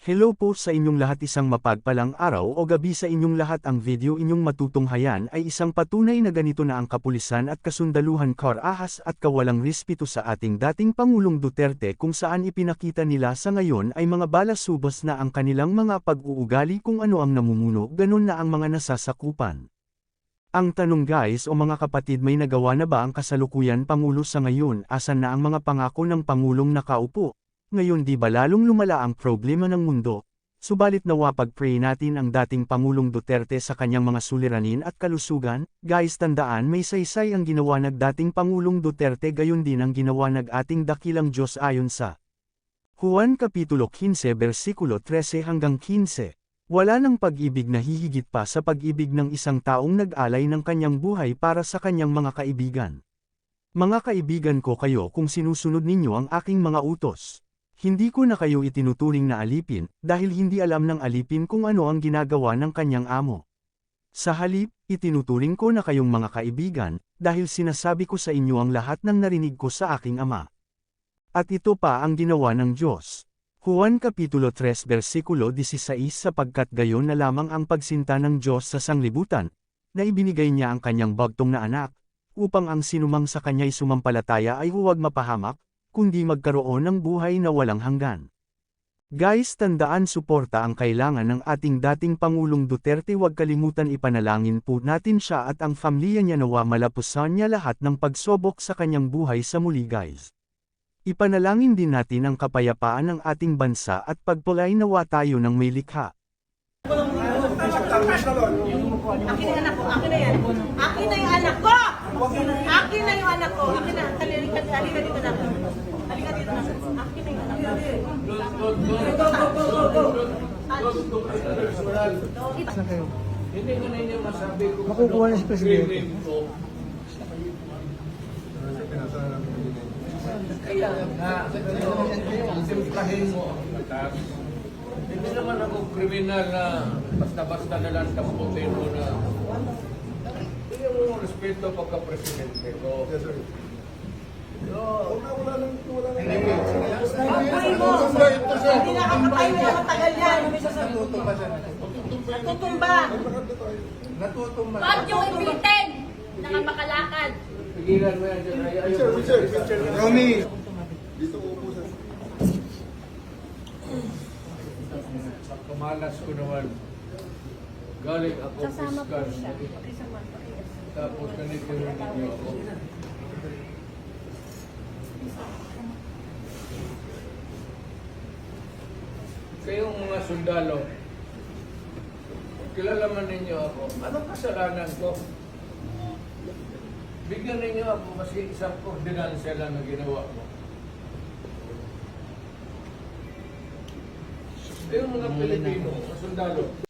Hello po sa inyong lahat isang mapagpalang araw o gabi sa inyong lahat ang video inyong matutunghayan ay isang patunay na ganito na ang kapulisan at kasundaluhan kar ahas at kawalang respeto sa ating dating Pangulong Duterte kung saan ipinakita nila sa ngayon ay mga balasubos na ang kanilang mga pag-uugali kung ano ang namumuno ganon na ang mga nasasakupan. Ang tanong guys o mga kapatid may nagawa na ba ang kasalukuyan Pangulo sa ngayon asan na ang mga pangako ng Pangulong nakaupo? Ngayon di ba lalong lumala ang problema ng mundo? Subalit nawa pag-pray natin ang dating Pangulong Duterte sa kanyang mga suliranin at kalusugan, guys tandaan may saysay ang ginawa ng dating Pangulong Duterte gayon din ang ginawa ng ating dakilang Diyos ayon sa Juan Kapitulo 15 versikulo 13 hanggang 15. Wala ng pag-ibig na hihigit pa sa pag-ibig ng isang taong nag-alay ng kanyang buhay para sa kanyang mga kaibigan. Mga kaibigan ko kayo kung sinusunod ninyo ang aking mga utos. Hindi ko na kayo itinuturing na alipin, dahil hindi alam ng alipin kung ano ang ginagawa ng kanyang amo. Sa halip, itinuturing ko na kayong mga kaibigan, dahil sinasabi ko sa inyo ang lahat ng narinig ko sa aking ama. At ito pa ang ginawa ng Diyos. Juan Kapitulo 3 versikulo 16 sapagkat gayon na lamang ang pagsinta ng Diyos sa sanglibutan, na ibinigay niya ang kanyang bagtong na anak, upang ang sinumang sa kanya'y sumampalataya ay huwag mapahamak, kundi magkaroon ng buhay na walang hanggan. Guys tandaan suporta ang kailangan ng ating dating Pangulong Duterte huwag kalimutan ipanalangin po natin siya at ang pamilya niya nawa malapusan niya lahat ng pagsubok sa kanyang buhay sa muli guys. Ipanalangin din natin ang kapayapaan ng ating bansa at pagpulay nawa tayo ng may likha. Akin na ko, akin na yan. Na anak ko! Akin na yung anak ko. Akin na. Halika, halika dito na. Halika dito na. Akin na yung anak ko. Hindi ko ninyo masabi kung Makukuha na si Presidente. ko. Kaya nga, simplahin mo ang batas. Hindi naman ako kriminal na basta-basta na lang taputin mo na Bigyan mo ng respeto pagka-presidente ko. Yes, sir. Apoy mo! Hindi nakakapay mo yung matagal yan. Natutumba. Huwag niyong ipitin na nga makalakad. Pigilan mo yan dyan. Ay, ayaw. Romy! Kamalas ko naman. Galing ako fiscal. Tapos ganito yung ninyo ako. Kayong mga sundalo, kilala man ninyo ako, anong kasalanan ko? Bigyan ninyo ako maski isang ordinansya lang na ginawa mo. Kayong mga Pilipino, mga sundalo,